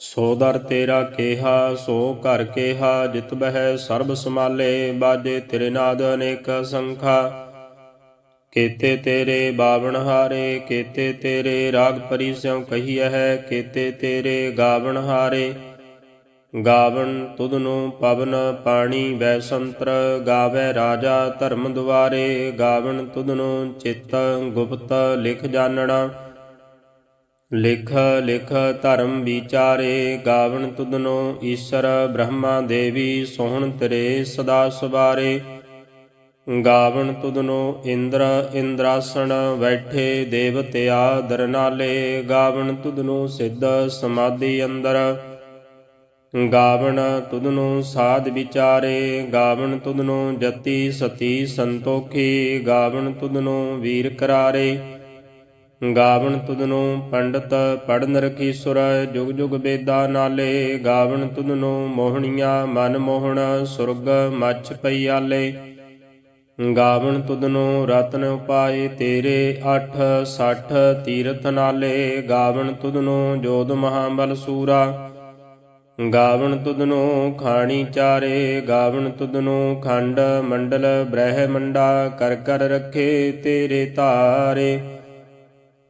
ਸੋ ਦਰ ਤੇਰਾ ਕੇਹਾ, ਸੋ ਘਰ ਕੇਹਾ, ਜਿਤ ਬਹਿ ਸਰਬ ਸਮਾਲੇ ਬਾਜੇ ਤੇਰੇ ਨਾਦ ਅਨੇਕ ਸੰਖਾ। ਕੇਤੇ ਤੇਰੇ ਬਾਵਣ ਹਾਰੇ, ਕੇਤੇ ਤੇਰੇ ਰਾਗ ਪਰੀ ਸਿਉ ਕਹੀਐ ਹੈ, ਕੇਤੇ ਤੇਰੇ ਗਾਵਣ ਹਾਰੇ। ਗਾਵਣ ਤੁਧ ਨੂੰ ਪਵਨ ਪਾਣੀ ਬੈ ਸੰਤਰ, ਗਾਵੇ ਰਾਜਾ ਧਰਮ ਦੁਆਰੇ। ਗਾਵਣ ਤੁਧ ਨੂੰ ਚਿੱਤ ਗੁਪਤ ਲਿਖ ਜਾਣਨਾ ਲਿਖ ਲਿਖ ਧਰਮ ਵਿਚਾਰੇ, ਗਾਵਣ ਤੁਧਨੋ ਈਸ਼ਰ, ਬ੍ਰਹਮਾ ਦੇਵੀ ਸੋਹਣ ਤੇਰੇ ਸਦਾ ਸਵਾਰੇ ਗਾਵਣ ਤੁਧਨੋ ਇੰਦਰ, ਇੰਦਰਾਸਣ, ਬੈਠੇ ਦੇਵਤਿਆ ਦਰਨਾਲੇ ਗਾਵਣ ਤੁਧਨੋ ਸਿੱਧ ਸਮਾਧੀ ਅੰਦਰ। ਗਾਵਣ ਤੁਧਨੋ ਸਾਧ ਵਿਚਾਰੇ, ਗਾਵਣ ਤੁਧਨੋ ਜਤੀ ਸਤੀ ਸੰਤੋਖੀ। ਗਾਵਣ ਤੁਧਨੋ ਵੀਰ ਕਰਾਰੇ। ਗਾਵਣ ਤੁਧਨੋ ਪੰਡਤ ਪੜਨ ਰਖੀ ਸੁਰ ਜੁਗ ਜੁਗ ਬੇਦਾ ਨਾਲੇ। ਗਾਵਣ ਤੁਧਨੋ ਮੋਹਣੀਆਂ ਮਨ ਮੋਹਣ, ਸੁਰਗ ਮੱਛ ਪਈਆਲੇ। ਗਾਵਣ ਤੁਧਨੋ ਰਤਨ ਉਪਾਏ ਤੇਰੇ 8 60 ਤੀਰਥ ਨਾਲੇ। ਗਾਵਣ ਤੁਧਨੋ ਜੋਧ ਮਹਾਬਲ ਸੂਰਾ। ਗਾਵਣ ਤੁਧਨੋ ਖਾਣੀ ਚਾਰੇ। ਗਾਵਣ ਤੁਧਨੋ ਖੰਡ ਮੰਡਲ ਬ੍ਰਹਿ ਮੰਡਾ ਕਰ ਕਰ ਰੱਖੇ ਤੇਰੇ ਤਾਰੇ।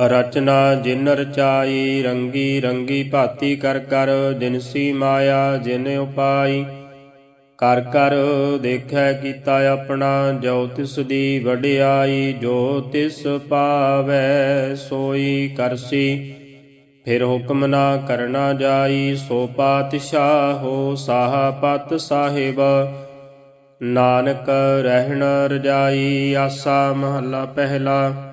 ਰਚਨਾ ਜਿਨ ਰਚਾਈ, ਰੰਗੀ ਰੰਗੀ ਭਾਤੀ ਕਰ ਕਰ ਜਿਨਸੀ ਮਾਇਆ ਜਿਨ ਉਪਾਈ। ਕਰ ਕਰ ਦੇਖੈ ਕੀਤਾ ਆਪਣਾ, ਜੋ ਤਿਸ ਦੀ ਵਡਿਆਈ, ਜੋ ਤਿਸ ਪਾਵੈ, ਸੋਈ ਕਰਸੀ ਫਿਰ ਹੁਕਮ ਨਾ ਕਰਨਾ ਜਾਈ, ਸੋ ਪਾਤਿਸ਼ਾਹ ਹੋ ਸਾਹ ਪਤ ਸਾਹਿਬ। ਨਾਨਕ ਰਹਿਣ ਰਜਾਈ, ਆਸਾ ਮਹੱਲਾ ਪਹਿਲਾ।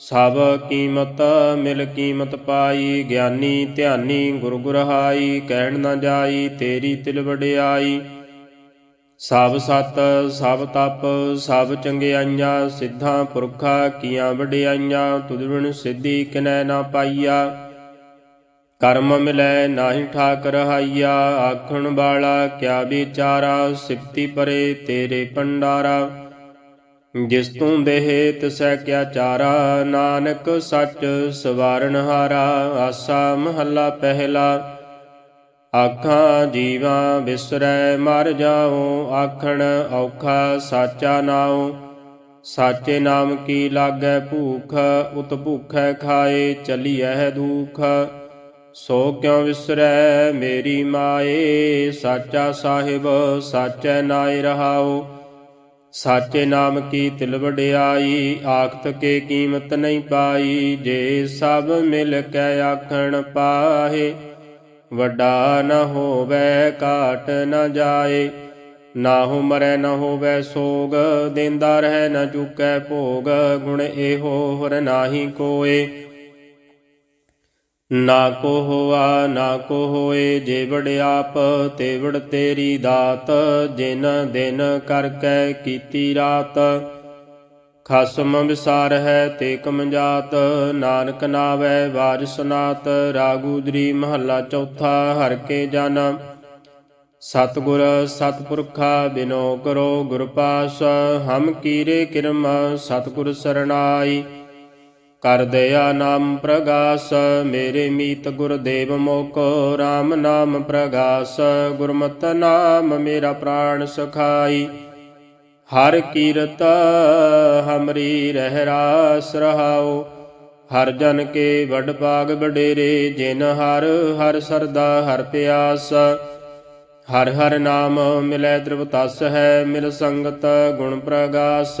ਸਭ ਕੀਮਤ ਮਿਲ ਕੀਮਤ ਪਾਈ, ਗਿਆਨੀ ਧਿਆਨੀ ਗੁਰ ਗੁਰਹਾਈ, ਕਹਿਣ ਨਾ ਜਾਈ, ਤੇਰੀ ਤਿਲ ਵਡਿਆਈ। ਸਭ ਸਤ, ਸਭ ਤਪ, ਸਭ ਚੰਗਿਆਈਆਂ, ਸਿੱਧਾਂ ਪੁਰਖਾ ਕੀਆਂ ਵਡਿਆਈਆਂ ਤੁਧ ਬਿਨ ਸਿੱਧੀ ਕਿਨੈ ਨਾ ਪਾਈਆ। ਕਰਮ ਮਿਲੈ ਨਾਹੀ ਠਾਕ ਰਹਾਈਆ ਆਖਣ ਵਾਲਾ ਕਿਆ ਵਿਚਾਰਾ, ਸਿਫਤੀ ਪਰੇ ਤੇਰੇ ਪੰਡਾਰਾ ਜਿਸ ਤੂੰ ਦੇਹ ਤਿਸੈ ਕਿਆ ਚਾਰਾ, ਨਾਨਕ ਸੱਚ ਸਵਾਰਨ ਹਾਰਾ, ਆਸਾ ਮਹੱਲਾ ਪਹਿਲਾ। ਆਖਾਂ ਜੀਵਾਂ ਵਿਸਰੈ ਮਰ ਜਾਉ, ਆਖਣ ਔਖਾ ਸਾਚਾ ਨਾਉ। ਸਾਚੇ ਨਾਮ ਕੀ ਲਾਗੈ ਭੂਖ, ਉਤ ਭੂਖੈ ਖਾਏ, ਚਲੀਐ ਦੁਖ। ਸੋ ਕਿਉ ਵਿਸਰੈ ਮੇਰੀ ਮਾਏ, ਸਾਚਾ ਸਾਹਿਬ, ਸਾਚੈ ਨਾਇ ਰਹਾਓ ਸਾਚੇ ਨਾਮ ਕੀ ਤਿਲ ਵਡਿਆਈ, ਆਖਤ ਕੇ ਕੀਮਤ ਨਹੀਂ ਪਾਈ, ਜੇ ਸਭ ਮਿਲ ਕੇ ਆਖਣ ਪਾਹੇ, ਵੱਡਾ ਨ ਹੋਵੇ, ਘਾਟ ਨ ਜਾਏ, ਨਾ ਹੋ ਮਰੈ, ਨ ਹੋਵੇ ਸੋਗ, ਦਿੰਦਾ ਰਹਿ ਨ ਚੁਕੈ ਭੋਗ, ਗੁਣ ਇਹੋ ਹਰ ਨਾਹੀ ਕੋਏ। ਨਾ ਕੋ ਹੋਆ, ਨਾ ਕੋ ਹੋਏ ਜੇਵੜ ਆਪ ਤੇਵੜ ਤੇਰੀ ਦਾਤ, ਜਿਨ ਦਿਨ ਕਰ ਕੈ ਕੀਤੀ ਰਾਤ। ਖਸਮ ਵਿਸਾਰ ਹੈ ਤੇ ਕਮਜਾਤ, ਨਾਨਕ ਨਾਵੈ ਬਾਜ ਸੁਨਾਤ ਰਾਗੂਦਰੀ ਮਹੱਲਾ ਚੌਥਾ, ਹਰ ਕੇ ਜਨ। ਸਤਗੁਰ, ਸਤਪੁਰਖਾ, ਬਿਨੋ ਕਰੋ ਗੁਰ ਪਾਸ, ਹਮ ਕੀਰੇ ਕਿਰਮ, ਸਤਗੁਰ ਸਰਣਾਈ। ਕਰ ਦਇਆ ਨਾਮ ਪ੍ਰਗਾਸ, ਮੇਰੇ ਮੀਤ ਗੁਰਦੇਵ ਮੋਕੋ RAM ਨਾਮ ਪ੍ਰਗਾਸ, ਗੁਰਮਤ ਨਾਮ ਮੇਰਾ ਪ੍ਰਾਣ ਸਖਾਈ। ਹਰ ਕੀਰਤ ਹਮਰੀ ਰਹਿ ਰਾਸ ਰਹਾਉ, ਹਰ ਜਨ ਕੇ ਵਡ ਪਾਗ ਬਡੇਰੇ ਜਿਨ ਹਰ ਹਰ ਸਰਦਾ ਹਰ ਪਿਆਸ। ਹਰ ਹਰ ਨਾਮ ਮਿਲੈ ਦ੍ਰਿਵਤਸ ਹੈ, ਮਿਲ ਸੰਗਤ ਗੁਣ ਪ੍ਰਗਾਸ।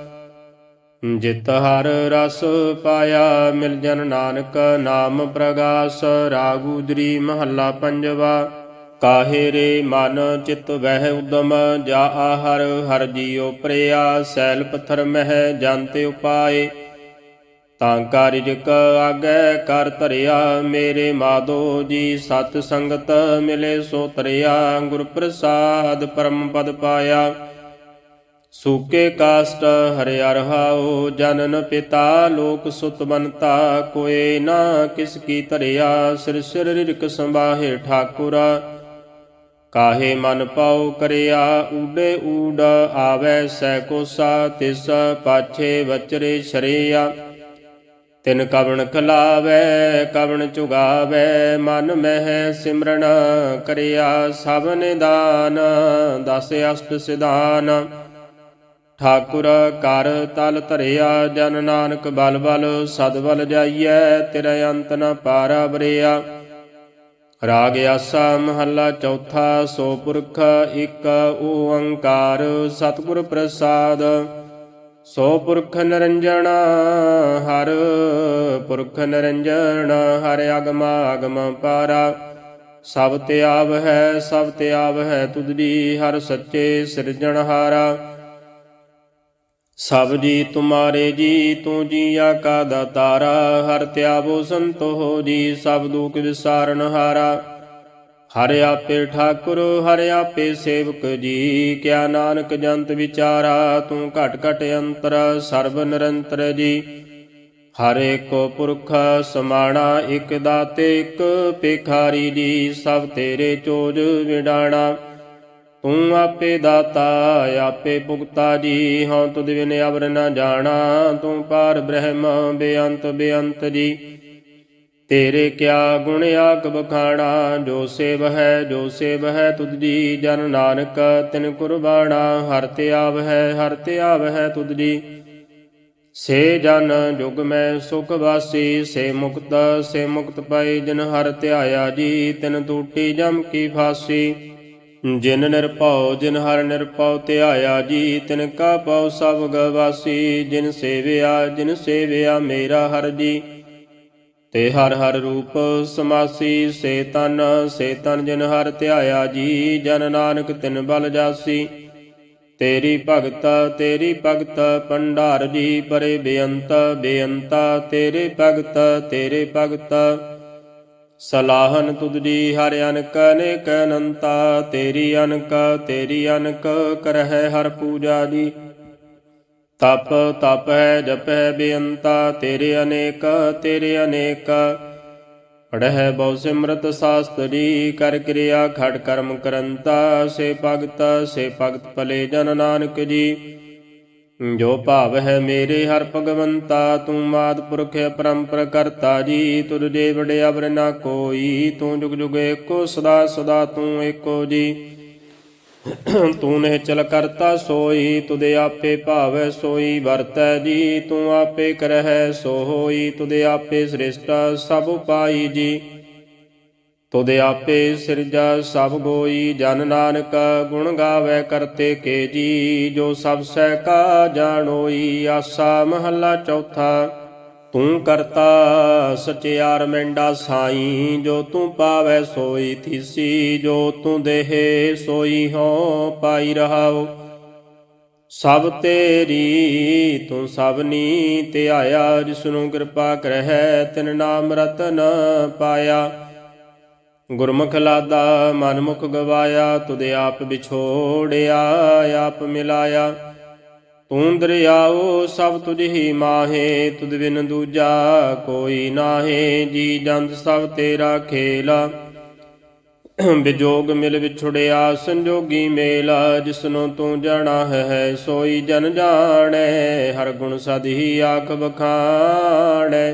ਜਿਤ ਹਰ ਰਸ ਪਾਇਆ ਮਿਲ ਜਨ ਨਾਨਕ ਨਾਮ ਪ੍ਰਗਾਸ ਰਾਗੂਦਰੀ ਮਹੱਲਾ ਪੰਜਵਾ। ਕਾਹੇ ਰੇ ਮਨ ਚਿਤ ਵਹਿ ਉਦਮ, ਜਾ ਆਹਰ ਹਰ ਜੀਉ ਪ੍ਰਿਆ, ਸੈਲ ਪਥਰ ਮਹਿ ਜੰਤੇ ਉਪਾਏ। ਤਾਂ ਕਾਰਿਜਕ ਆਗੈ ਕਰ ਧਰਿਆ, ਮੇਰੇ ਮਾਦੋ ਜੀ ਸਤ ਸੰਗਤ ਮਿਲੇ ਸੋ ਤਰਿਆ ਗੁਰ ਪ੍ਰਸਾਦ ਪਰਮ ਪਦ ਪਾਇਆ। ਸੂਕੇ ਕਾਸਟ ਹਰਿ ਰਹਾਉ ਜਨਨ ਪਿਤਾ ਲੋਕ ਸੁਤ ਬਨਤਾ ਕੋਏ ਨਾ ਕਿਸ ਕੀ ਧਰਿਆ, ਸਿਰ ਸਿਰ ਰਿਕ ਸੰਭਾਹੇ ਠਾਕੁਰਾ। ਕਾਹੇ ਮਨ ਪਾਉ ਕਰਿਆ, ਊਡੇ ਊਡ ਆਵੈ ਸੈ ਕੋਸਾ, ਤਿਸ ਪਾਛੇ ਵਚਰੇ ਸ਼ਰੇਆ। ਤਿਨ ਕਵਣ ਖਲਾਵੈ, ਕਵਣ ਚੁਗਾਵੈ, ਮਨ ਮਹਿ ਸਿਮਰਨ ਕਰਿਆ, ਸਭ ਦਾਨ ਦਸ ਅਸ਼ਟ ਸਿਧਾਨ। ਠਾਕੁਰ ਕਰ ਤਲ ਧਰਿਆ, ਜਨ ਨਾਨਕ ਬਲ ਬਲ, ਸਦ ਬਲ ਜਾਈਐ, ਤੇਰਾ ਅੰਤ ਨ ਪਾਰਾ ਬਰਿਆ। ਰਾਗ ਆਸਾ ਮਹੱਲਾ ਚੌਥਾ, ਸੋ ਪੁਰਖ ਇੱਕ ਓੰਕਾਰ, ਸਤਿਗੁਰ ਪ੍ਰਸਾਦ। ਸੋ ਪੁਰਖ ਨਿਰੰਜਨ ਹਰ, ਪੁਰਖ ਨਿਰੰਜਨ ਹਰ ਅਗਮ ਅਗਮ ਪਾਰਾ। ਸਭ ਤੇ ਆਵ ਹੈ, ਸਭ ਤੇ ਆਵ ਹੈ ਤੁਧਰੀ ਹਰ ਸੱਚੇ ਸਿਰਜਣਹਾਰਾ। ਸਭ ਜੀ ਤੁਮਾਰੇ ਜੀ, ਤੂੰ ਜੀਆ ਕਾ ਦਾਤਾਰਾ, ਹਰ ਤਿਆਵੋ ਸੰਤੋ ਹੋ ਜੀ, ਸਭ ਦੁਖ ਵਿਸਾਰਨ ਹਾਰਾ। ਹਰ ਆਪੇ ਠਾਕੁਰ, ਹਰ ਆਪੇ ਸੇਵਕ ਜੀ, ਕਿਆ ਨਾਨਕ ਜੰਤ ਵਿਚਾਰਾ, ਤੂੰ ਘਟ ਘਟ ਅੰਤਰ, ਸਰਬ ਨਿਰੰਤਰ ਜੀ। ਹਰ ਏਕੋ ਪੁਰਖ, ਸਮਾਣਾ ਇਕ ਦਾਤੇ, ਇਕ ਪੇਖਾਰੀ ਜੀ, ਸਭ ਤੇਰੇ ਚੋਜ ਵਿਡਾਣਾ। ਤੂੰ ਆਪੇ ਦਾਤਾ, ਆਪੇ ਭੁਗਤਾ ਜੀ, ਹਉ ਤੁਧ ਬਿਨ ਅਵਰ ਨ ਜਾਣਾ, ਤੂੰ ਪਾਰ ਬ੍ਰਹਮ ਬੇਅੰਤ ਬੇਅੰਤ ਜੀ। ਤੇਰੇ ਕਿਆ ਗੁਣ ਆਕ ਬਖਾਣਾ ਜੋ ਸੇਵ ਹੈ, ਜੋ ਸੇਵ ਹੈ ਤੁਧ ਜੀ, ਜਨ ਨਾਨਕ ਤਿਨ ਕੁਰਬਾਣਾ, ਹਰ ਤੇ ਆਵ ਹੈ, ਹਰ ਤੇ ਆਵ ਹੈ ਤੁਧ ਜੀ। ਸੇ ਜਨ ਜੁਗ ਮੈਂ ਸੁਖ ਵਾਸੀ, ਸੇ ਮੁਕਤ ਸੇ ਮੁਕਤ ਪਾਈ ਜਿਨ ਹਰ ਧਿਆਇਆ ਜੀ, ਤਿਨ ਟੂਟੀ ਜਮ ਕੀ ਫਾਸੀ। ਜਿਨ ਨਿਰਭਉ, ਜਿਨ ਹਰ ਨਿਰਭਉ ਧਿਆਇਆ ਜੀ, ਤਿਨ ਕਾ ਪਉ ਸਭ ਗਵਾਸੀ। ਜਿਨ ਸੇਵਿਆ ਜਿਨ ਸੇਵਿਆ ਮੇਰਾ ਹਰ ਜੀ। ਤੇ ਹਰ ਹਰ ਰੂਪ ਸਮਾਸੀ, ਸੇ ਤਨ ਸੇ ਤਨ ਜਿਨ ਹਰ ਧਿਆਇਆ ਜੀ, ਜਨ ਨਾਨਕ ਤਿਨ ਬਲ ਜਾਸੀ। ਤੇਰੀ ਭਗਤ ਤੇਰੀ ਭਗਤ ਪੰਡਾਰ ਜੀ, ਪਰੇ ਬੇਅੰਤ, ਬੇਅੰਤਾ, ਤੇਰੇ ਭਗਤ ਤੇਰੇ ਭਗਤ। ਸਲਾਹਨ ਤੁਧ ਜੀ ਅਨਕ ਅਨੇਕ ਅਨੰਤਾ, ਤੇਰੀ ਅਨਕ ਤੇਰੀ ਅਨਕ ਕਰਹਿ ਹਰ ਪੂਜਾ ਜੀ। ਤਪ ਤਪ ਹੈ ਜਪ ਹੈ ਬੇਅੰਤਾ, ਤੇਰੇ ਅਨੇਕ ਤੇਰੇ ਅਨੇਕ। ਪੜਹਿ ਬਹੁ ਸਿਮਰਤ ਸਾਸਤਰੀ ਕਰ ਕਿਰਿਆ ਖੜ ਕਰਮ ਕਰੰਤਾ, ਸੇ ਭਗਤ ਸੇ ਭਗਤ ਭਲੇ ਜਨ ਨਾਨਕ ਜੀ। ਜੋ ਭਾਵ ਹੈ ਮੇਰੇ ਹਰ ਭਗਵੰਤਾ, ਤੂੰ ਮਾਦ ਪੁਰਖ ਪਰੰਪਰ ਕਰਤਾ ਜੀ ਤੁਰ ਜੇ ਵਡੇ ਨਾ ਕੋਈ, ਤੂੰ ਜੁਗ ਜੁਗ ਏਕੋ ਸਦਾ ਸਦਾ ਤੂੰ ਏਕੋ ਜੀ। ਤੂੰ ਨੇ ਚਲ ਕਰਤਾ ਸੋਈ ਤੁਦੇ ਆਪੇ ਭਾਵੈ ਸੋਈ, ਵਰਤੈ ਜੀ, ਤੂੰ ਆਪੇ ਕਰਹਿ ਸੋ ਹੋਈ ਤੁਦੇ ਆਪੇ ਸ੍ਰਿਸ਼ਟਾ ਸਭ ਪਾਈ ਜੀ। ਤੁਦੇ ਆਪੇ ਸਿਰਜਾ ਸਭ ਗੋਈ, ਜਨ ਨਾਨਕ ਗੁਣ ਗਾਵੇ ਕਰਤੇ ਕੇ ਜੀ, ਜੋ ਸਭ ਸਹਿ ਕਾ ਜਾਣੋਈ, ਆਸਾ ਮਹੱਲਾ ਚੌਥਾ। ਤੂੰ ਕਰਤਾ ਸਚਿਆਰ ਮੈਂਡਾ ਸਾਈ, ਜੋ ਤੂੰ ਪਾਵੈ ਸੋਈ ਥੀਸੀ, ਜੋ ਤੂੰ ਦੇਹੇ ਸੋਈ ਹੋ ਪਾਈ ਰਹਾਓ ਸਭ ਤੇਰੀ, ਤੂੰ ਸਭਨੀ ਧਿਆਇਆ ਜਿਸਨੂੰ ਕਿਰਪਾ ਕਰਹਿ, ਤਿਨ ਨਾਮ ਰਤਨ ਪਾਇਆ। ਗੁਰਮੁਖ ਲਾਦਾ, ਮਨਮੁਖ ਗਵਾਇਆ ਤੁਦੇ ਆਪ ਵਿਛੋੜਿਆ, ਆਪ ਮਿਲਾਇਆ। ਤੂੰ ਦਰਿਆਓ, ਸਭ ਤੁਝ ਹੀ ਮਾਹੇ, ਤੁਧ ਬਿਨ ਦੂਜਾ ਕੋਈ ਨਾਹੇ। ਜੀ ਜੰਦ ਸਭ ਤੇਰਾ ਖੇਲਾ ਵਿਜੋਗ ਮਿਲ ਵਿਛੜਿਆ, ਸੰਜੋਗੀ ਮੇਲਾ, ਜਿਸਨੂੰ ਤੂੰ ਜਾਣਾ ਹੈ, ਸੋਈ ਜਨ ਜਾਣੈ, ਹਰ ਗੁਣ ਸਦ ਹੀ ਆਖ ਬਖਾਣੈ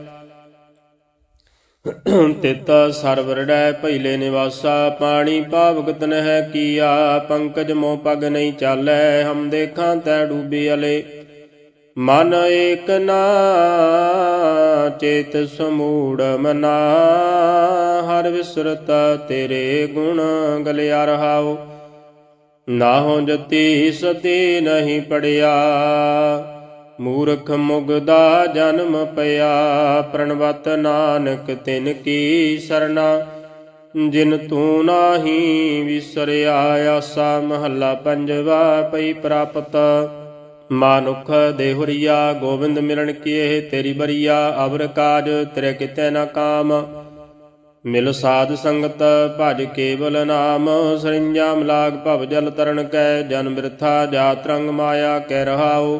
ਤਿਤ ਸਰਵਰੜੈ ਪਹਿਲੇ ਨਿਵਾਸਾ, ਪਾਣੀ ਪਾਵਗਤ ਨਹਿ ਕੀਆ, ਪੰਕਜ ਮੋ ਪਗ ਨਹੀਂ ਚਾਲੈ, ਹਮ ਦੇਖਾਂ ਤੈ ਡੂਬੀ ਅਲੇ। ਮਨ ਏਕ ਨਾ, ਚੇਤ ਸਮੂੜ ਮਨਾ, ਹਰ ਵਿਸਰਤ ਤੇਰੇ ਗੁਣ ਗਲਿਆ ਰਹਾਉ ਨਾਹੋ ਜਤੀ ਸਤੀ ਨਹੀਂ ਪੜਿਆ। ਮੂਰਖ ਮੁਗਦਾ ਜਨਮ ਪਿਆ, ਪ੍ਰਣਵਤ ਨਾਨਕ ਤਿਨ ਕੀ ਸਰਣਾ। ਜਿਨ ਤੂੰ ਨਾਹੀ ਵਿਸਰਿਆ, ਆਸਾ ਮਹੱਲਾ ਪੰਜਵਾ ਪਈ ਪ੍ਰਾਪਤ। ਮਾਨੁਖ ਦੇਹੁਰੀਆ ਗੋਬਿੰਦ ਮਿਲਣ ਕੀਏ, ਤੇਰੀ ਬਰੀਆ, ਅਵਰ ਕਾਜ ਤੇਰੇ ਕਿਤੇ ਨਾ ਕਾਮ। ਮਿਲ ਸਾਧ ਸੰਗਤ, ਭਜ ਕੇਵਲ ਨਾਮ। ਸਰਿੰਜਾਮ ਲਾਗ ਭਵ ਜਲ ਤਰਨ ਕੈ, ਜਨ ਬਿਰਥਾ ਜਾ ਰੰਗ ਮਾਇਆ ਕਹਿ ਰਹਾਉ।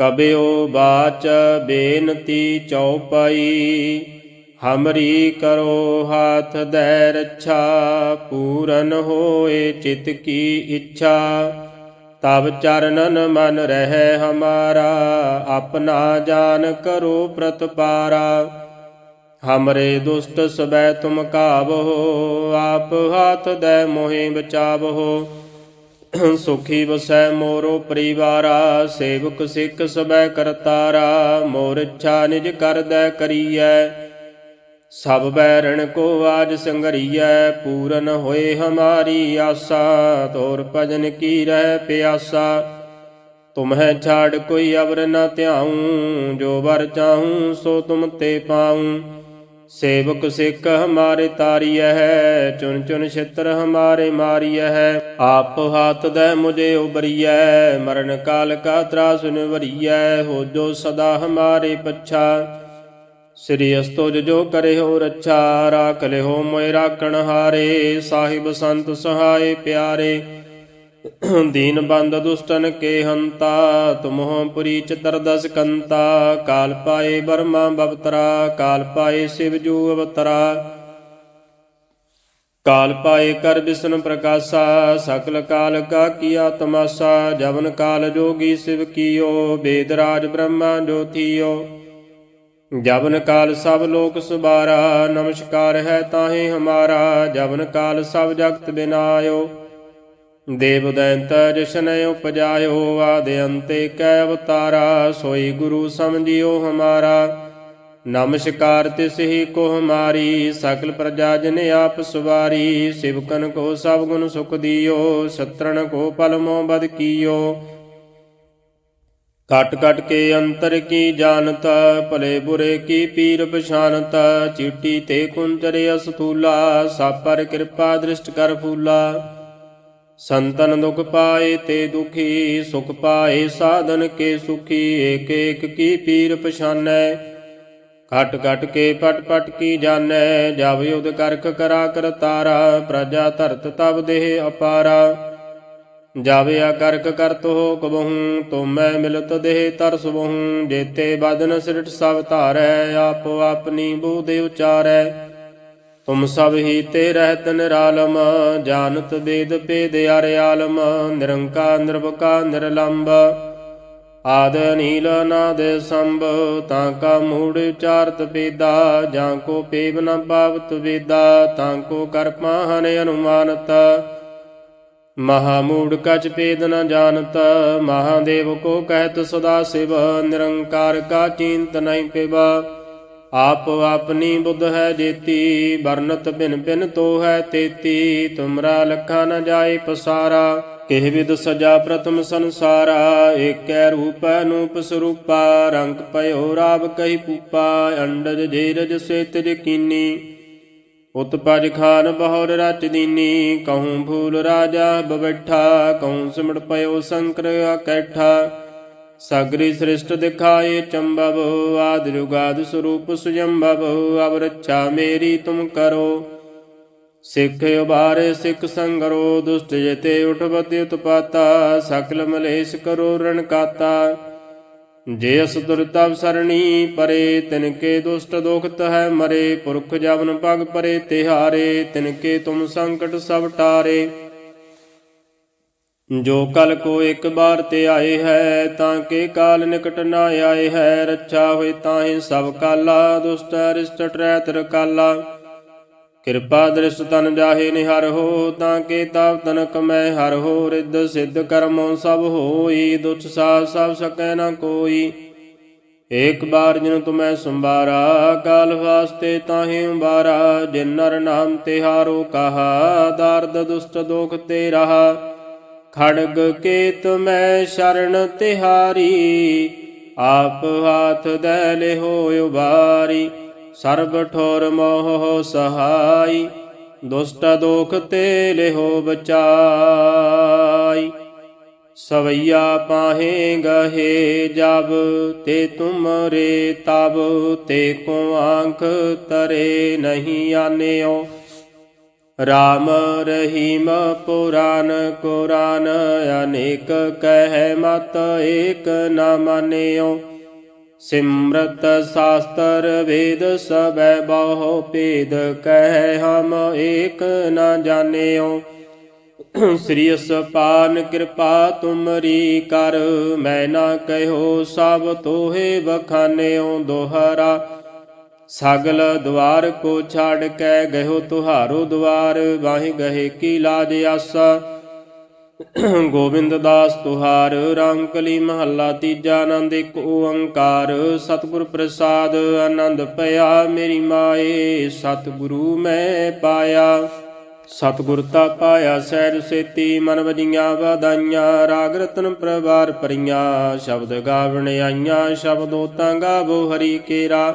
ਕਬਿਓ ਬਾਚ ਬੇਨਤੀ ਚਉਪਈ, ਹਮਰੀ ਕਰੋ ਹਾਥ ਦੈ ਰੱਛਾ, ਪੂਰਨ ਹੋਏ ਚਿਤ ਕੀ ਇੱਛਾ। ਤਬ ਚਰਨਨ ਮਨ ਰਹਿ ਹਮਾਰਾ, ਆਪਣਾ ਜਾਨ ਕਰੋ ਪ੍ਰਤਪਾਰਾ। ਹਮਰੇ ਦੁਸ਼ਟ ਸਬੈ ਤੁਮ ਕਾਵੋ, ਆਪ ਹਾਥ ਦੈ ਮੋਹਿ ਬਚਾਵੋ। ਸੁਖੀ ਵਸੈ ਮੋਰੋ ਪਰਿਵਾਰਾ, ਸੇਵਕ ਸਿੱਖ ਸਬੈ ਕਰਤਾਰਾ ਮੋਰ ਇੱਛਾ ਨਿਜ ਕਰਦੈ ਕਰੀਐ। ਸਭ ਬੈਰਣ ਕੋ ਆਜ ਸੰਗਰੀਐ ਪੂਰਨ ਹੋਏ ਹਮਾਰੀ ਆਸਾ, ਤੋਰ ਭਜਨ ਕੀ ਰਹਿ ਪਿਆਸਾ। ਤੁਮਹਿ ਛਾੜ ਕੋਈ ਅਵਰ ਨ ਧਿਆਉ, ਜੋ ਵਰ ਚਾਹੂੰ ਸੋ ਤੁਮ ਤੇ ਪਾਉ। ਸੇਵਕ ਸਿੱਖ ਹਮਾਰੇ ਤਾਰੀਐ ਹੈ ਚੁਨ ਚੁਨ ਛਿੱਤਰ ਹਮਾਰੇ ਮਾਰੀਐ ਹੈ। ਆਪ ਹਾਥ ਦੈ ਮੁਝੇ ਉਬਰੀਐ ਮਰਨ ਕਾਲ ਕਾ ਤਰਾਸ ਨਿਵਰੀਐ, ਹੋ ਸਦਾ ਹਮਾਰੇ ਪੱਛਾ। ਸ੍ਰੀ ਅਸਤੋਜ ਜੋ ਕਰੇ ਹੋ ਰੱਛਾ, ਰਾਖ ਲਿਓ ਮੋਇ ਰਾਖਣ ਹਾਰੇ, ਸਾਹਿਬ ਸੰਤ ਸਹਾਏ ਪਿਆਰੇ। ਦੀਨ ਬੰਦ ਦੁਸ਼ਟਨ ਕੇ ਹੰਤਾ ਤੁਮਹੁ ਪੁਰੀ ਚਤਰ ਦਸ ਕੰਤਾ, ਕਾਲ ਪਾਏ ਬਰਮਾ ਬਵਤਰਾ, ਕਾਲ ਪਾਏ ਸਿਵ ਜੂ ਅਵਤਰਾ। ਕਾਲ ਪਾਏ ਕਰ ਵਿਸ਼ਨ ਪ੍ਰਕਾਸ਼ਾ, ਸਕਲ ਕਾਲ ਕਾ ਕੀਆ ਤਮਾਸਾ ਜਵਨ ਕਾਲ ਜੋਗੀ ਸਿਵ ਕੀਓ, ਬੇਦ ਰਾਜ ਬ੍ਰਹਮਾ ਜੋਤੀਓ ਜਵਨ ਕਾਲ ਸਭ ਲੋਕ ਸੁਬਾਰਾ, ਨਮਸਕਾਰ ਹੈ ਤਾਹੇ ਹਮਾਰਾ, ਜਵਨ ਕਾਲ ਸਭ ਜਗਤ ਬਿਨਾਇਓ। ਦੇਵ ਦੈਂਤ ਜਸ਼ਨ ਉਪਜਾਇਓ ਆਦਿ ਅੰਤੇ ਕੈ ਅਵਤਾਰਾ ਸੋਈ ਗੁਰੂ ਸਮਝਿਓ ਹਮਾਰਾ। ਨਮਸਕਾਰ ਤਿਸ ਹੀ ਕੋ ਹਮਾਰੀ, ਸਕਲ ਪ੍ਰਜਾ ਜਨ ਆਪ ਸਵਾਰੀ। ਸਿਵਕਨ ਕੋ ਸਭ ਗੁਣ ਸੁਖ ਦਿਓ, ਸਤਰਣ ਕੋ ਪਲ ਮੋ ਬਦ ਕੀਓ। ਕਟ ਕਟ ਕੇ ਅੰਤਰ ਕੀ ਜਾਣਤ, ਭਲੇ ਬੁਰੇ ਕੀ ਪੀਰ ਪਛਾਨਤ ਚੀਟੀ ਤੇ ਕੁੰਚਰੇ ਅਸਤੂਲਾ ਸਾਪਰ ਕਿਰਪਾ ਦ੍ਰਿਸ਼ਟ ਕਰ ਫੂਲਾ। ਸੰਤਨ ਦੁਖ ਪਾਏ ਤੇ ਦੁਖੀ, ਸੁਖ ਪਾਏ, ਸਾਧਨ ਕੇ ਸੁਖੀ ਏਕ ਏਕ ਕੀ ਪੀਰ ਪਛਾਨੈ। ਘਟ ਘਟ ਕੇ ਪਟ ਪਟ ਕੀ ਜਾਣੈ ਜਬ ਯੁਧ ਕਰਕ ਕਰਾ ਕਰ ਤਾਰਾ, ਪ੍ਰਜਾ ਧਰਤ ਤਬ ਦੇਹ ਅਪਾਰਾ। ਜਾਵਿਆ ਕਰਕ ਕਰਤ ਹੋ ਕਬਹੂ ਤੁਮੈ ਮਿਲਤ ਦੇਹ ਤਰਸ ਬਹੂ ਜੇਤੇ ਬਦਨ ਸਿਰਟ ਸਭ ਧਾਰੈ, ਆਪੋ ਆਪਣੀ ਬੂਧ ਉਚਾਰੈ। ਤੁਮ ਸਭ ਹੀ ਤੇ ਰਹਿਤ ਨਿਰਾਲਮ, ਜਾਣਤ ਵੇਦ ਭੇਦ ਅਰਿ ਆਲਮ, ਨਿਰੰਕਾਰ ਨਿਰਭਕਾ ਨਿਰਲੰਬ। ਆਦ ਨੀਲ ਨਾਦ ਸੰਭ, ਤਾਂ ਕਾ ਮੂੜ ਉਚਾਰਤ ਵੇਦਾ ਜਾਂ ਕੋ ਪੇਵ ਨ ਪਾਵਤ ਵੇਦਾ, ਤਾਂ ਕੋ ਕਰ ਪਾਹਨ ਅਨੁਮਾਨਤ। ਮਹਾਮੂੜ ਕਚ ਪੇਦ ਨ ਜਾਣਤ, ਮਹਾਦੇਵ ਕੋ ਕਹਿਤ ਸਦਾ ਸਿਵ, ਨਿਰੰਕਾਰ ਕਾ ਚਿੰਤ ਨਹੀਂ ਪਿਵਾ। ਆਪ ਆਪਣੀ ਬੁੱਧ ਹੈ ਜੇਤੀ, ਵਰਨਤ ਭਿਨ ਭਿਨ ਤੋ ਹੈ ਤੇਤੀ। ਤੁਮਰਾ ਲਖਾ ਨ ਜਾਏ ਪਸਾਰਾ, ਕਿਹ ਵਿਦ ਸਜਾ ਪ੍ਰਥਮ ਸੰਸਾਰਾ। ਏਕੈ ਰੂਪ ਅਨੂਪ ਸਰੂਪਾ, ਰੰਗ ਪਇਓ ਰਾਵ ਕਹੀ ਪੂਪਾ। ਅੰਡਜ ਜੇਰਜ ਸੇਤ ਜਕੀਨੀ ਉਤਪਜ ਖਾਨ ਬਹੁਰ ਰਚ ਦੀਨੀ। ਕਹੂੰ ਭੂਲ ਰਾਜਾ ਬਵੈਠਾ, ਕਹੂੰ ਸਿਮਟ ਪਇਓ ਸ਼ੰਕਰ ਅਕੈਠਾ ਸਗਰੀ ਸ੍ਰਿਸ਼ਟ ਦਿਖਾਏ ਚੰਬਵ ਆਦ ਜੁਗਾਦ ਸਰੂਪ ਸੁਜੰਬਵ ਅਬ ਰੱਛਾ ਮੇਰੀ ਤੁਮ ਕਰੋ। ਸਿੱਖ ਉਬਾਰੇ ਸਿੱਖ ਸੰਗਰੋ, ਦੁਸ਼ਟ ਜਤੇ ਉਠਵਤੀ ਉਤਪਾਤਾ ਸਕਲ ਮਲੇਸ਼ ਕਰੋ ਰਣਕਾਤਾ। ਜੇ ਅਸ ਦੁਰਤਵ ਸਰਣੀ ਪਰੇ, ਤਿਨ ਕੇ ਦੁਸ਼ਟ ਦੋਖਤ ਹੈ ਮਰੇ। ਪੁਰਖ ਜਵਨ ਪਗ ਪਰੇ, ਤਿਹਾਰੇ, ਤਿਨ ਕੇ ਤੁਮ ਸੰਕਟ ਸਭ ਟਾਰੇ। ਜੋ ਕਲ ਕੋ ਇੱਕ ਬਾਰ ਤੇ ਆਏ ਹੈ, ਤਾਂ ਕੇ ਕਾਲ ਨਿਕਟ ਨਾ ਆਏ ਹੈ, ਰੱਛਾ ਹੋਏ ਤਾਹੇ ਸਭ ਕਾਲਾ, ਦੁਸ਼ਟ ਅਰਿਸ਼ਟ ਟਰੈ ਤਰ ਕਾਲਾ। ਕਿਰਪਾ ਦ੍ਰਿਸ਼ ਤਨ ਜਾਹੇ ਨਿਹਰ ਹੋ, ਤਾਂ ਕੇ ਤਾਪ ਤਨਕ ਮੈਂ ਹਰ ਹੋ, ਰਿੱਧ ਸਿੱਧ ਕਰਮੋ ਸਭ ਹੋਈ, ਦੁੱਖ ਸਾਹ ਸਭ ਸਕੈ ਨਾ ਕੋਈ। ਏਕ ਬਾਰ ਜਿਨ ਤੁਮੈ ਸੰਬਾਰਾ ਕਾਲ ਵਾਸਤੇ ਤਾਹੇ ਉਬਾਰਾ ਜਿਨ ਨਰ ਨਾਮ ਤਿਹਾਰੋ ਕਹਾ, ਦਰਦ ਦੁਸ਼ਟ ਦੋਖ ਤੇ ਰਹਾ ਖੜਗ ਕੇ ਮੈਂ ਸ਼ਰਨ ਤਿਹਾਰੀ, ਆਪ ਹਾਥ ਦੇ ਲਿਹੋ ਉਬਾਰੀ, ਸਰਬ ਠੋਰ ਮੋਹ ਸਹਾਈ, ਦੁਸ਼ਟ ਦੋਖ ਤੇ ਲਿਹੋ ਬਚਾਈ। ਸਵਈਆ ਪਾਹੇ ਗਹੇ ਜਬ, ਤੇ ਤੁਮਰੇ ਤਬ, ਤੇ ਕੋ ਆਂਖ ਤਰੇ ਨਹੀਂ ਆਨਿਓ। ਰਾਮ ਰਹੀਮ ਪੁਰਾਨ ਕੁਰਾਨ, ਅਨੇਕ ਕਹਿ ਮਤ ਏਕ ਨ ਮਾਨਿਓ। ਸਿਮਰਤ ਸਾਸਤਰ ਵੇਦ ਸਬੈ ਬਹੁ ਭੇਦ ਕਹਿ ਹਮ ਏਕ ਨ ਜਾਣਿਓ। ਸ੍ਰੀ ਅਸਪਾਨ ਕਿਰਪਾ ਤੁਮਰੀ ਕਰ, ਮੈਂ ਨਾ ਕਹਿਓ ਸਭ ਤੋਹੇ ਬਖਾਨਿਓ ਦੋਹਰਾ। ਸਗਲ ਦਵਾਰ ਕੋ ਛਾੜ ਕੇ ਗਇਓ ਤੁਹਾਰੋ ਦਵਾਰ, ਵਾਹੀ ਗਏ ਕੀ ਲਾਜ ਆਸਾ। ਗੋਬਿੰਦ ਦਾਸ ਤੁਹਾਰ ਰੰਕਲੀ ਮਹੱਲਾ ਤੀਜਾ ਆਨੰਦ ਇੱਕ ਓੰਕਾਰ। ਸਤਿਗੁਰ ਪ੍ਰਸਾਦ, ਆਨੰਦ ਪਿਆ ਮੇਰੀ ਮਾਏ, ਸਤਿਗੁਰੂ ਮੈਂ ਪਾਇਆ। ਸਤਿਗੁਰ ਤਾ ਪਾਇਆ ਸਹਿਜ ਸੇਤੀ, ਮਨ ਵਜੀਆਂ ਵਧਾਈਆਂ, ਰਾਗ ਰਤਨ ਪ੍ਰਵਾਰ ਪਰੀਆਂ ਸ਼ਬਦ ਗਾਵਣ ਆਈਆਂ, ਸ਼ਬਦੋ ਤਾਂ ਗਾਵੋ ਹਰੀ ਕੇਰਾ।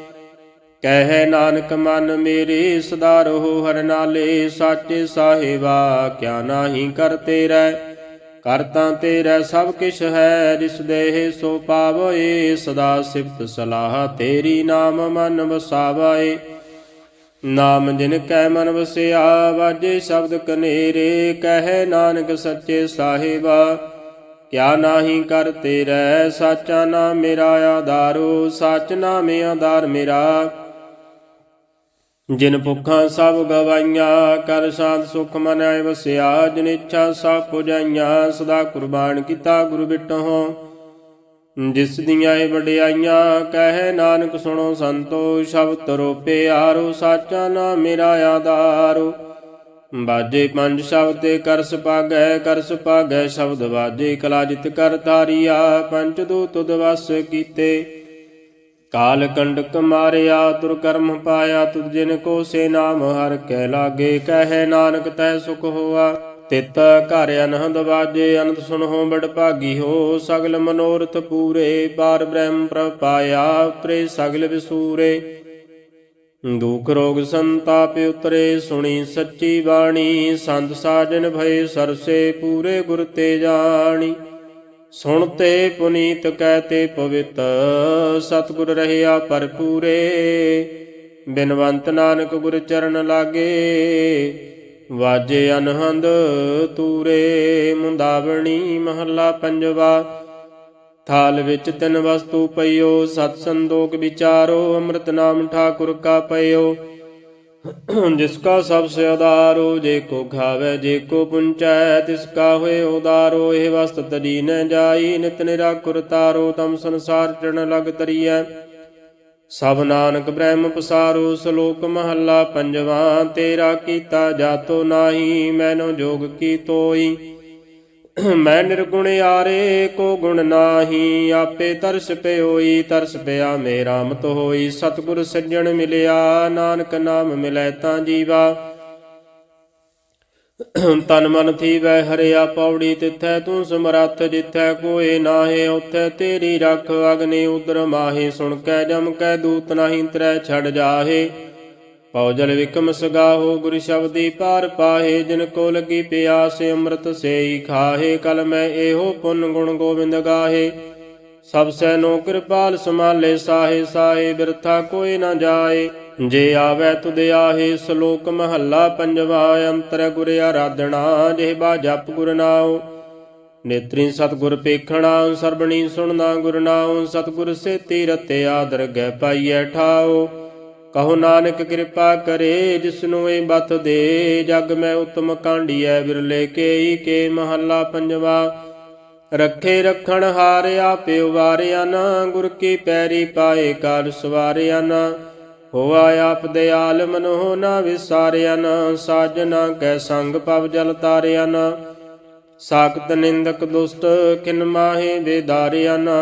ਕਹਿ ਨਾਨਕ, ਮਨ ਮੇਰੇ ਸਦਾ ਰਹੋ ਹਰ ਨਾਲੇ ਸਾਚੇ ਸਾਹਿਬਾ, ਕਿਆ ਨਾਹੀ ਕਰਤੇ ਰਹਿ ਕਰਤਾ ਤੇਰਾ ਸਭ ਕਿਛ ਹੈ, ਜਿਸ ਦੇਹ ਸੋ ਪਾਵਏ ਸਦਾ ਸਿਫਤ ਸਲਾਹ ਤੇਰੀ ਨਾਮ ਮਨ ਵਸਾਵਾਏ। ਨਾਮ ਜਿਨ ਕੈ ਮਨ ਵਸਿਆ, ਵਾਜੇ ਸ਼ਬਦ ਕਨੇਰੇ, ਕਹਿ ਨਾਨਕ ਸੱਚੇ ਸਾਹਿਬਾ, ਕਿਆ ਨਾਹੀ ਕਰ ਤੇਰੇ, ਸਾਚਾ ਨਾਮ ਮੇਰਾ ਆਧਾਰੋ, ਸਚ ਨਾਮੇ ਆਧਾਰ ਮੇਰਾ। ਜਿਨ ਭੁੱਖਾਂ ਸਭ ਗਵਾਈਆਂ, ਕਰ ਸ਼ਾਂਤ ਸੁਖ ਮਨ ਆਏ ਵਸਿਆ, ਜਿਨ ਇੱਛਾ ਸਭ ਪੁਜਾਈਆਂ, ਸਦਾ ਕੁਰਬਾਨ ਕੀਤਾ ਗੁਰੂ ਬਿਟਹੁ। ਜਿਸ ਦੀਆਂ ਇਹ ਵਡਿਆਈਆਂ, ਕਹੇ ਨਾਨਕ ਸੁਣੋ ਸੰਤੋ ਸ਼ਬਦ ਰੋਪੇ ਆਰੋ ਸਾਚਾ ਨਾ ਮੇਰਾ ਆਧਾਰੋ। ਬਾਜੇ ਪੰਜ ਸ਼ਬਦ ਤੇ ਕਰਸ ਸੁਪਾਗੈ ਕਰ ਸੁਪਾਗੈ ਸ਼ਬਦ ਬਾਜੇ ਕਲਾਜਿਤ ਕਰ ਤਾਰੀਆ ਪੰਜ ਦੂ ਤੁਧ ਵਸ ਕੀਤੇ। ਕਾਲ ਕੰਡਕ ਮਾਰਿਆ ਤੁਰ ਕਰਮ ਪਾਇਆ ਤੁਧ ਜਿਨ ਕੋ ਸੇ ਨਾਮ, ਹਰ ਕੈ ਲਾਗੇ ਕਹੈ ਨਾਨਕ ਤੈ ਸੁਖ ਹੋਆ। ਤਿਤ ਘਰ ਅਨਹਦ ਵਾਜੇ, ਅਨੰਦ ਸੁਨਹੁ ਬੜ ਭਾਗੀ ਹੋ। ਸਗਲ ਮਨੋਰਥ ਪੂਰੇ, ਪਾਰ ਬ੍ਰਹਮ ਪ੍ਰਪਾਇਆ ਉਤਰੇ ਸਗਲ ਵਿਸੂਰੇ। ਦੁਖ ਰੋਗ ਸੰਤਾਪ ਉਤਰੇ, ਸੁਣੀ ਸੱਚੀ ਬਾਣੀ। ਸੰਤ ਸਾਜਨ ਭਏ ਸਰਸੇ, ਪੂਰੇ ਗੁਰ ਤੇ ਜਾਣੀ। ਸੁਣਤੇ ਪੁਨੀਤ ਕਹਤੇ ਪਵਿੱਤ, ਸਤਿਗੁਰ ਰਹਿਆ ਭਰਪੂਰੇ। ਬਿਨਵੰਤ ਨਾਨਕ ਗੁਰ ਚਰਨ ਲਾਗੇ, ਵਾਜੇ ਅਨਹੰਦ ਤੂਰੇ। ਮੁੰਦਾਵਣੀ ਮਹੱਲਾ ਪੰਜਵਾ, ਥਾਲ ਵਿੱਚ ਤਿੰਨ ਵਸਤੂ ਪਈਓ, ਸਤ ਸੰਦੋਖ ਵਿਚਾਰੋ, ਅੰਮ੍ਰਿਤ ਨਾਮ ਠਾਕੁਰ ਕਾ ਪਈਓ ਜਿਸ ਕਾ ਸਭ ਸੇ ਉਦਾਰੋ ਜੇ ਕੋ ਖਾਵੇ, ਜੇ ਕੋ ਪੁੰਚੈ, ਤਿਸ ਕਾ ਹੋਏ ਉਦਾਰੋ, ਇਹ ਵਸਤ ਤਰੀ ਨ ਜਾਈ, ਨਿਤ ਨਿਰਾਕੁਰ ਤਾਰੋ, ਤਮ ਸੰਸਾਰ ਚਰਨ ਲਗ ਤਰੀਐ। ਸਭ ਨਾਨਕ ਬ੍ਰਹਮ ਪਸਾਰੋ, ਸ਼ਲੋਕ ਮਹੱਲਾ ਪੰਜਵਾ, ਤੇਰਾ ਕੀਤਾ ਜਾਤੋ ਨਾਹੀ ਮੈਨੋ ਜੋਗ ਕੀ ਤੋਈ। ਮੈਂ ਨਿਰਗੁਣ ਆਰੇ, ਕੋ ਗੁਣ ਨਾਹੀ, ਆਪੇ ਤਰਸ ਪਿਓਈ, ਤਰਸ ਪਿਆ ਮੇਰਾ ਮਤ ਹੋਈ। ਸਤਿਗੁਰ ਸੱਜਣ ਮਿਲਿਆ, ਨਾਨਕ ਨਾਮ ਮਿਲੈ ਤਾਂ ਜੀਵਾ। ਤਨ ਮਨ ਥੀਵੈ, ਹਰਿਆ ਪੌੜੀ ਤਿਥੈ, ਤੂੰ ਸਮਰੱਥ ਜਿਥੈ, ਕੋਏ ਨਾਹੇ, ਉਥੈ ਤੇਰੀ ਰੱਖ, ਅਗਨੀ ਉਦਰ ਮਾਹੀ। ਸੁਣ ਕੈ ਜਮ ਕੈ, ਦੂਤ ਨਾਹੀ, ਤਰੈ ਛੜ ਜਾਹੇ। ਪੌਜਲ ਜਲ ਵਿਕਮ ਸਗਾਹੋ, ਗੁਰ ਸ਼ਬਦੀ ਪਾਰ ਪਾਹੇ, ਜਿਨ ਕੋ ਲਗੀ ਪਿਆਸ, ਅੰਮ੍ਰਿਤ ਸੇਈ ਖਾਹੇ, ਕਲ ਮੈਂ ਇਹੋ ਪੁੰਨ ਗੁਣ ਗੋਬਿੰਦ ਗਾਹੇ। ਸਭ ਸੈਨੋ ਕਿਰਪਾਲ ਸਮਾਲੇ ਸਾਹੇ ਸਾਹੇ ਬਿਰਥਾ ਕੋਈ ਨਾ ਜਾਏ। ਜੇ ਆਵੈ ਤੁਧ ਆਹੇ, ਸ਼ਲੋਕ ਮਹੱਲਾ ਪੰਜਵਾ, ਅੰਤਰ ਗੁਰ ਆਰਾਧਣਾ ਜਿਹਬਾ ਜਪ ਗੁਰ ਨਾਉ। ਨੇਤਰੀ ਸਤਗੁਰ ਪੇਖਣਾ, ਸਰਬਣੀ ਸੁਣਨਾ ਗੁਰ ਨਾਉ। ਸਤਗੁਰ ਸੇ ਤੀਰਤ ਆਦਰ ਗੈ ਪਾਈਐ ਠਾਓ ਕਹੋ ਨਾਨਕ ਕਿਰਪਾ ਕਰੇ, ਜਿਸਨੂੰ ਇਹ ਬਤ ਦੇ। ਜਗ ਮੈਂ ਉਤਮ ਕਾਂਡੀਐ ਵਿਰਲੇ ਕੇਈ ਕੇ ਮਹੱਲਾ ਪੰਜਵਾ। ਰੱਖੇ ਰਖਣ ਹਾਰਿਆ ਪਿਉ ਵਾਰਿਆ ਨਾ, ਗੁਰ ਕੀ ਪੈਰੀ ਪਾਏ ਕਾਲ ਸਵਾਰਿਆ ਨਾ। ਹੋਆ ਆਪ ਦਿਆਲ ਮਨੋ ਨਾ ਵਿਸਾਰਿਆ ਨਾ ਸਾਜਨਾ ਕੈ ਸੰਗ ਪਵ ਜਲ ਤਾਰਿਆ ਨਾ। ਸਾਖਤ ਨਿੰਦਕ ਦੁਸ਼ਟ ਕਿਨ ਮਾਹੇ ਵੇਦਾਰਿਆ ਨਾ।